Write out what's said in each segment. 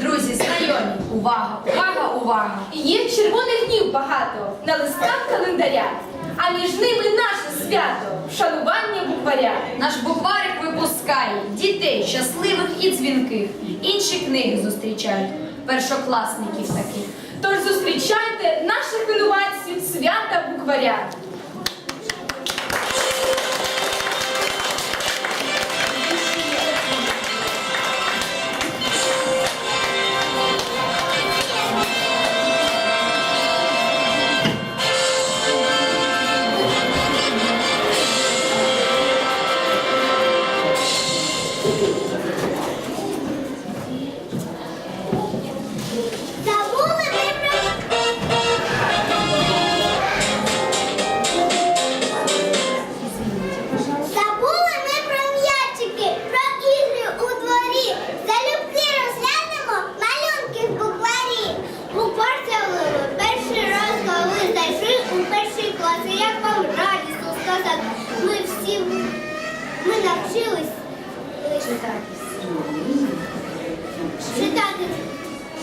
Друзі, знайомі, увага, увага, увага! Є червоних днів багато на листках календаря, а між ними наше свято вшанування букваря. Наш букварик випускає дітей щасливих і дзвінких. Інші книги зустрічають першокласників таких. Тож зустрічайте наших винуватців свята букваря.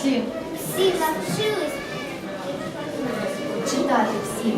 Всі Всі навчились. читати всі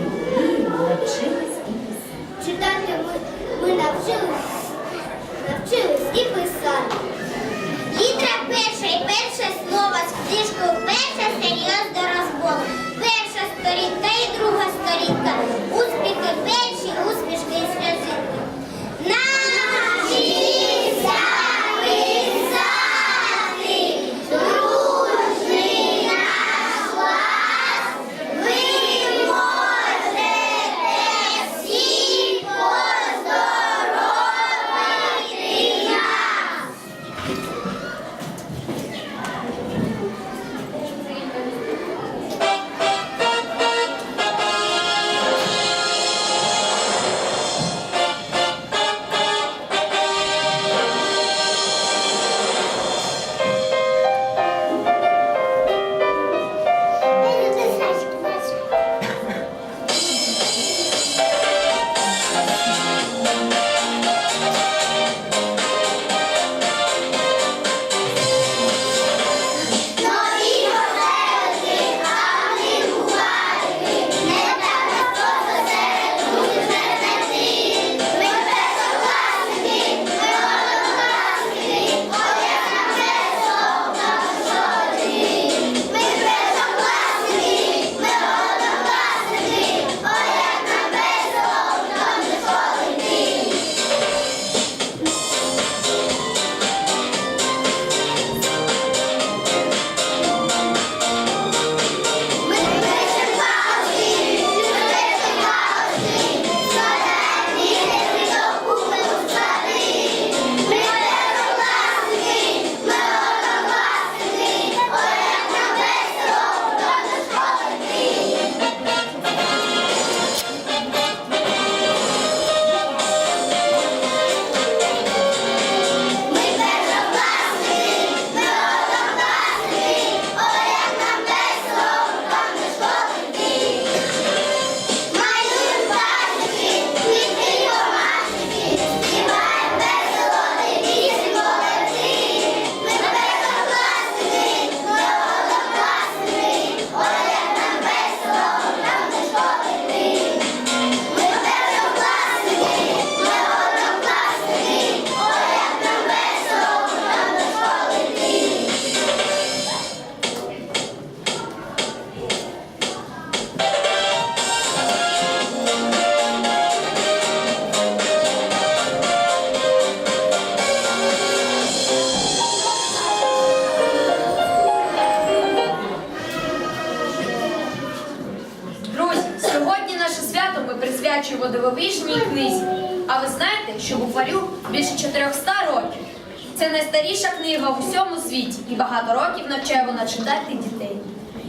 Найстаріша книга в усьому світі і багато років навчає вона читати дітей.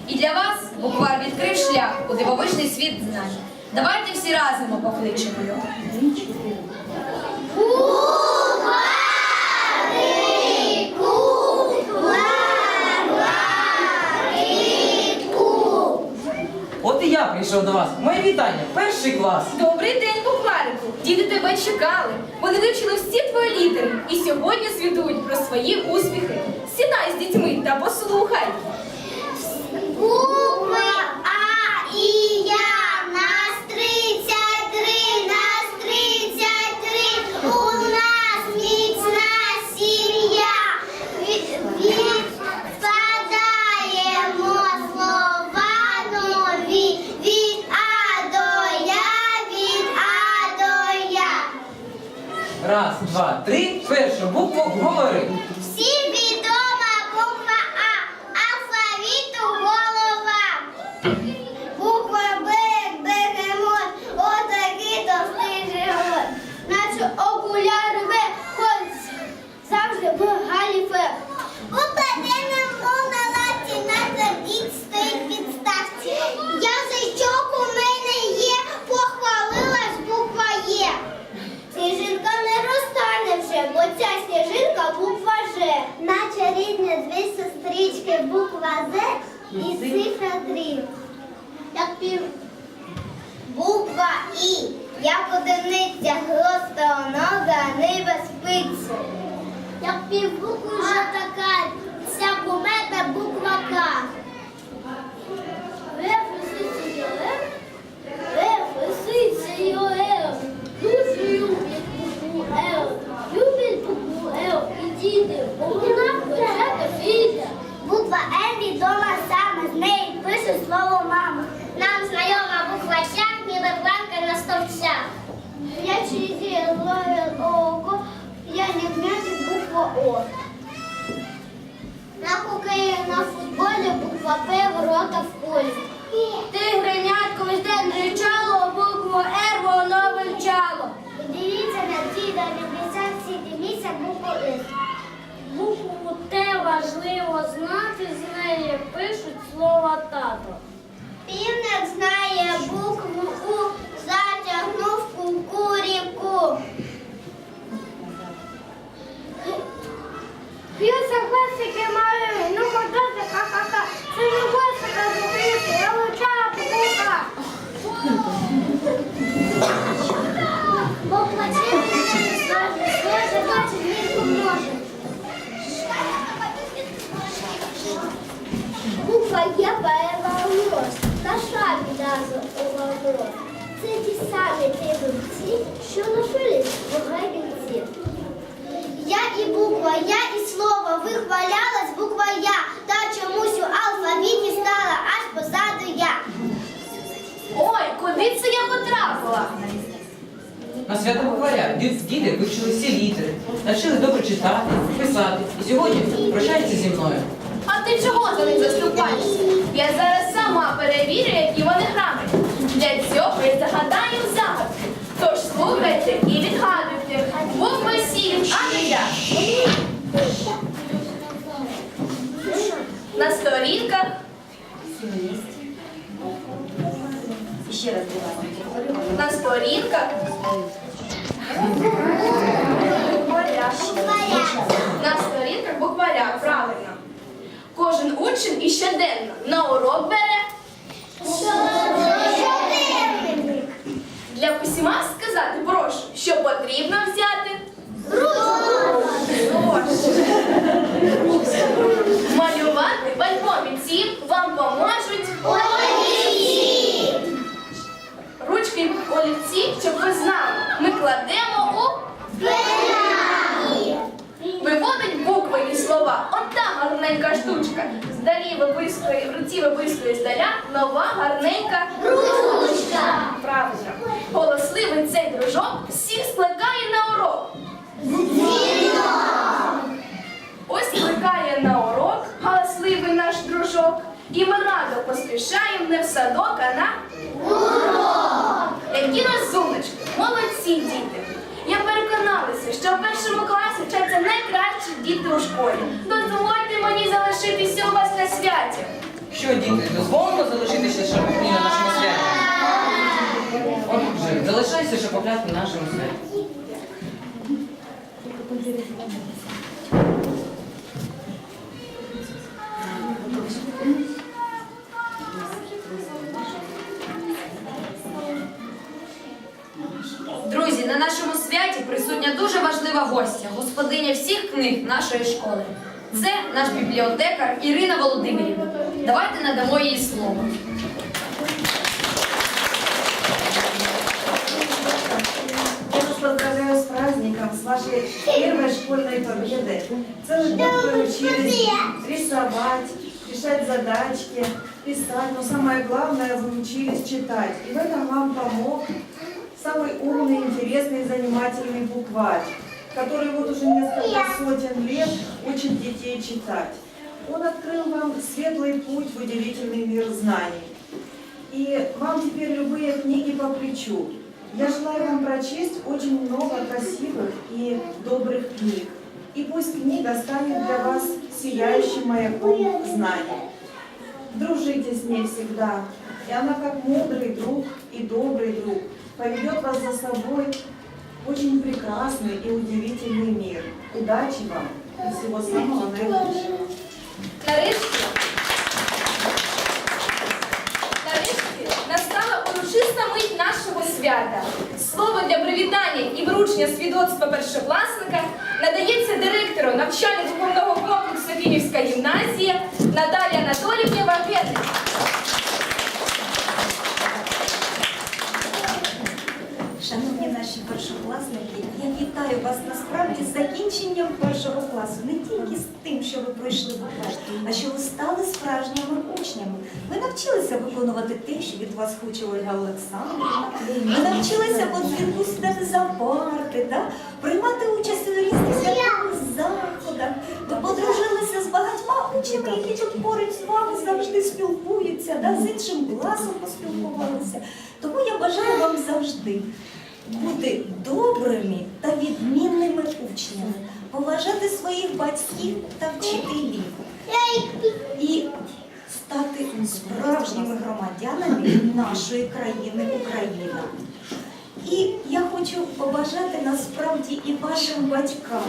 І для вас буквар відкрив шлях у дивовижний світ знань. Давайте всі разом покличемо його. От і я прийшов до вас. Моє вітання, перший клас. Добрий день! Діти тебе чекали. Вони вивчили всі твої літери і сьогодні звітують про свої успіхи. Сідай з дітьми та послухай. Першу букву говори. Всім сестрички, буква З і цифра 3. Як пів... Буква І, як одиниця, гостонога, ниба спиться. Як півбукви вже така, ця комета буква К. Лев неї слово мама. Нам знайома буква Ч, ніби планка на стовпцях. Я чиї ловить око, я не вм'ятик буква О. На хокеї на футболі буква П ворота в полі. Тигренятко весь день кричало, букву Р воно вивчало. Дивіться на ті, де всі дивіться букву С. Важливо знати, з неї пишуть слово тато. Півник знає букву Буква Є переворот, на шабі назва уворот. Це ті самі тигрівці, що лишились в гребінці. Я і буква, я і слово вихвалялась буква Я, та чомусь у алфавіті стала аж позаду я. Ой, куди це я потрапила? На свято букваря дід- діти вивчили всі літери, навчили добре читати, писати. І сьогодні прощаються зі мною. Ти чого за них заступаєшся? Я зараз сама перевірю, які вони грамотні. Для цього я загадаю загадки. Тож слухайте і відгадуйте. Букви сім, а не я. На сторінках. Ще раз На сторінках. На сторінках букваря, правильно. Кожен учень і щоденно на урок бере. Для усіма сказати прошу, що потрібно взяти. Малювати в ці вам поможуть ручки й олівці, щоб ви знали. Ми кладемо у Виводить букви і слова. От та гарненька штучка. В руці випискує здаля нова гарненька ручка. Правильно. Голосливий цей дружок всіх скликає на урок. Ось кликає на урок галасливий наш дружок. І ми радо поспішаємо не в садок, а на урок. Які розумнички, молодці діти. Що в першому класі вчаться найкращі діти у школі. Дозвольте мені залишитися у вас на святі. Що, діти, дозволено залишитися шапокні на нашому святі? Отже, залишайся шапокляти на нашому святі. гостя, господиня всіх книг нашої школи. Це наш бібліотекар Ірина Володимирівна. Давайте надамо їй слово. Я вас поздравляю с праздником, с вашей первой школьной победой. Целый год вы учились рисовать, решать задачки, писать, но самое главное, вы учились читать. И в этом вам помог самый умный, интересный и занимательный букварь, Который вот уже несколько сотен лет учит детей читать. Он открыл вам светлый путь в удивительный мир знаний. И вам теперь любые книги по плечу. Я желаю вам прочесть очень много красивых и добрых книг. И пусть книга станет для вас сияющим маяком знаний. Дружите с ней всегда, и она как мудрый друг и добрый друг поведет вас за собой очень прекрасный и удивительный мир. Удачи вам и всего самого наилучшего. Нарешті, настала урочиста мить нашого свята. Слово для привітання і вручення свідоцтва першокласника надається директору навчально-духовного комплексу Київська гімназія Наталія Анатоліївні Вагетник. Шановні наші першокласники, я вітаю вас насправді з закінченням першого класу. Не тільки з тим, що ви пройшли букваж, а що ви стали справжніми учнями. Ви навчилися виконувати те, що від вас хоче Ольга Олександрівна. Ви навчилися по дзвінку сідати за парти, да? приймати участь у різних заходах. Ви подружилися з багатьма учнями, які тут поруч з вами завжди спілкуються, да? з іншим класом поспілкувалися. Тому я бажаю вам завжди бути добрими та відмінними учнями, поважати своїх батьків та вчителів і стати справжніми громадянами нашої країни Україна. І я хочу побажати насправді і вашим батькам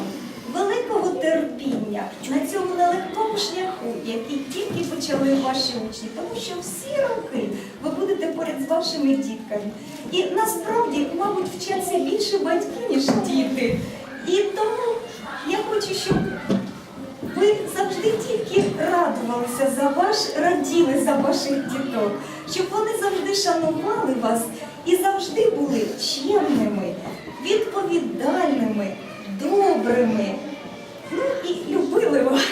великого терпіння на цьому нелегкому шляху, який тільки почали ваші учні, тому що всі роки ви будете поряд з вашими дітками. І насправді, мабуть, вчаться більше батьки, ніж діти. І тому я хочу, щоб ви завжди тільки радувалися за ваш, раділи за ваших діток, щоб вони завжди шанували вас і завжди були чемними, відповідальними, добрими. І любили вас.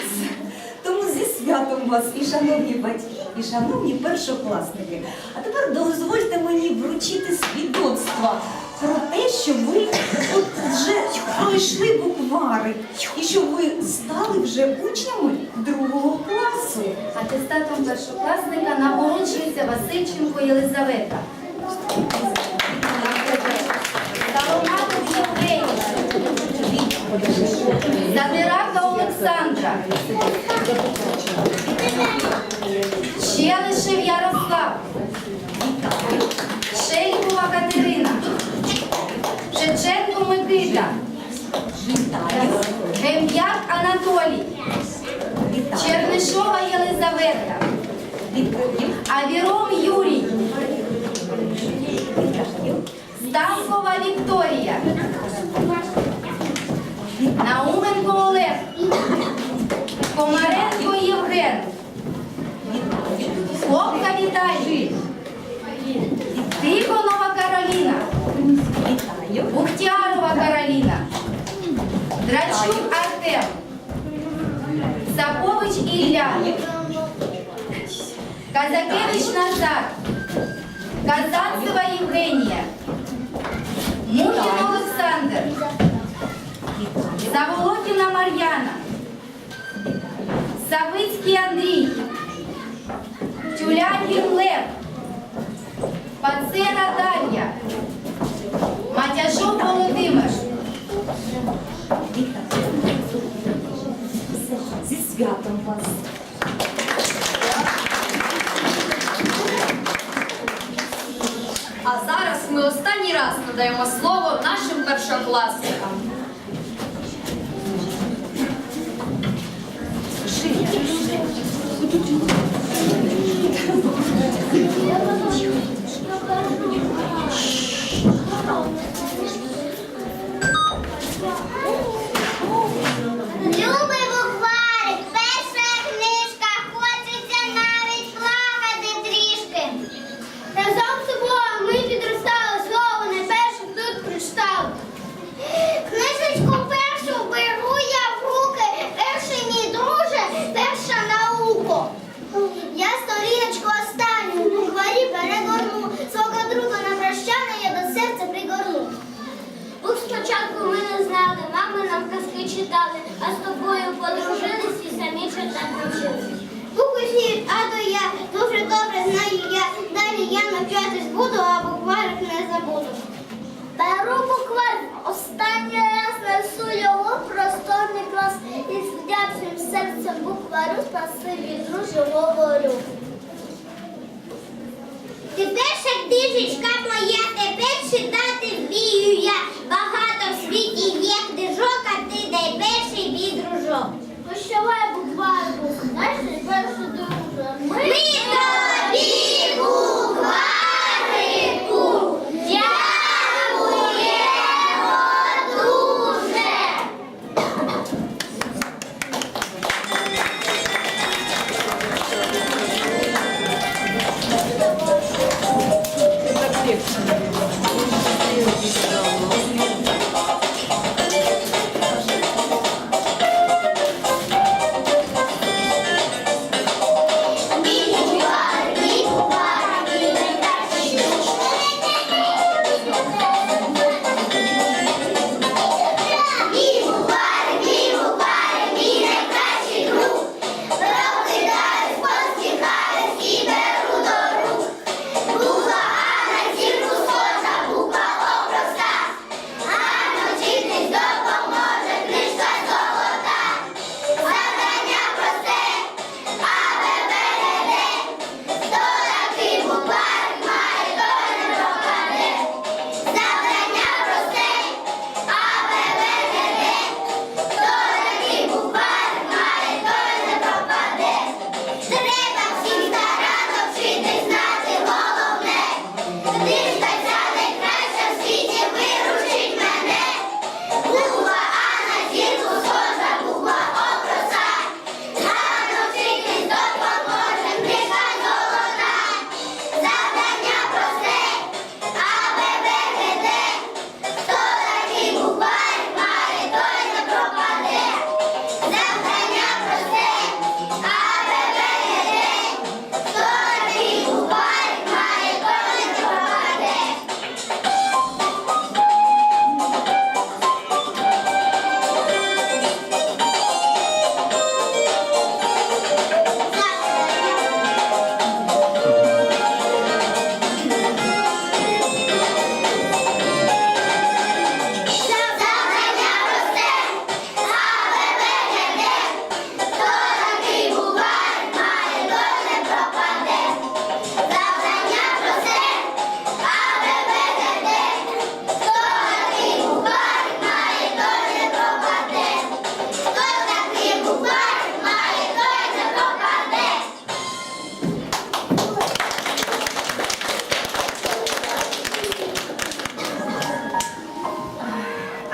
Тому зі святом вас і шановні батьки, і шановні першокласники. А тепер дозвольте мені вручити свідоцтва про те, що ви от вже пройшли буквари, і що ви стали вже учнями другого класу. Атестатом першокласника нагороджується Васильченко Єлизавета. Микита. Гем'як Анатолій. Чернишова Єлизавета. Авіром Юрій. Станкова Вікторія. Науменко Олег. Комаренко Євген. Хлопка Віталій. Тихонова Кароліна. Кароліна. Драчук Артем. Сапович Ілля. Казакевич Назар. Казанцева Євгенія. Мухін Олександр. Заволокіна Мар'яна. Савицький Андрій. Тюлякін Лев. Пацера Дар'я. Матяжов Володимир. Святом вас! А зараз ми останній раз надаємо слово нашим першокласникам. Любий букварик,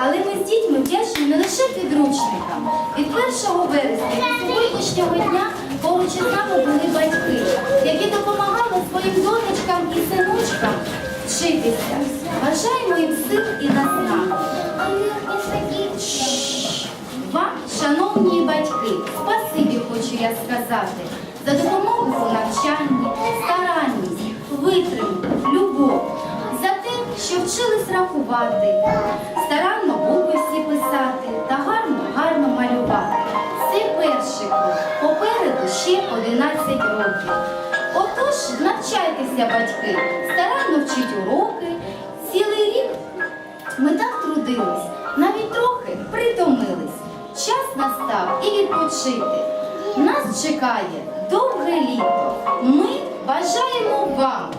Але ми з дітьми вдячні не лише підручникам. Від 1 вересня до сьогоднішнього дня поруч із нами були батьки, які допомагали своїм донечкам і синочкам вчитися. Бажаємо їм сил і наснаги. Вам, шановні батьки, спасибі хочу я сказати за допомогу у навчанні, старанність, витримку що вчились рахувати, старанно букви всі писати та гарно, гарно малювати. Це перший попереду ще 11 років. Отож, навчайтеся, батьки, старанно вчить уроки. Цілий рік ми так трудились, навіть трохи притомились. Час настав і відпочити. Нас чекає довге літо. Ми бажаємо вам.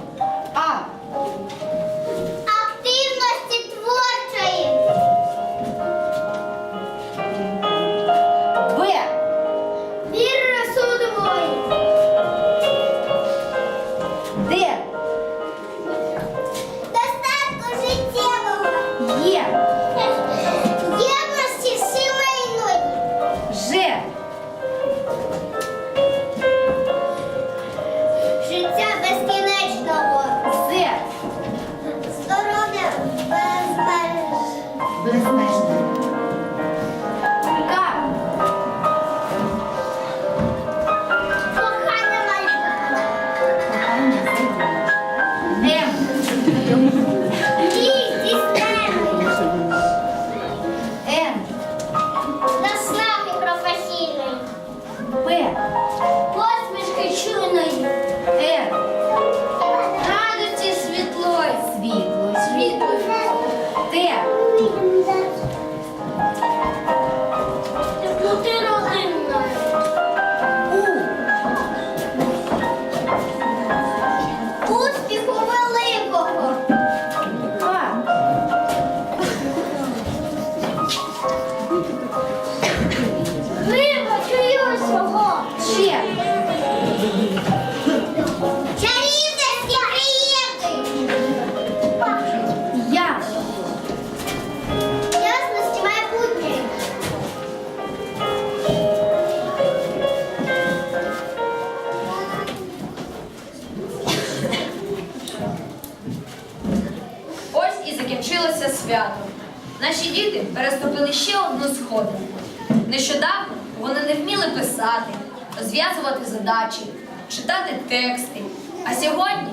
Нещодавно вони не вміли писати, розв'язувати задачі, читати тексти. А сьогодні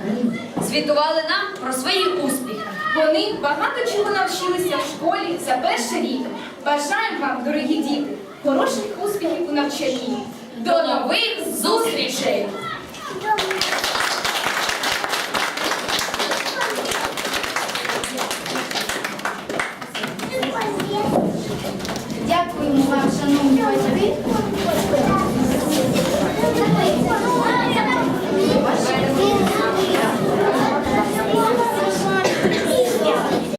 звітували нам про свої успіхи. Вони багато чого навчилися в школі за перший рік. Бажаємо вам, дорогі діти, хороших успіхів у навчанні. До нових зустрічей! Дякуємо вам, шановні батьки.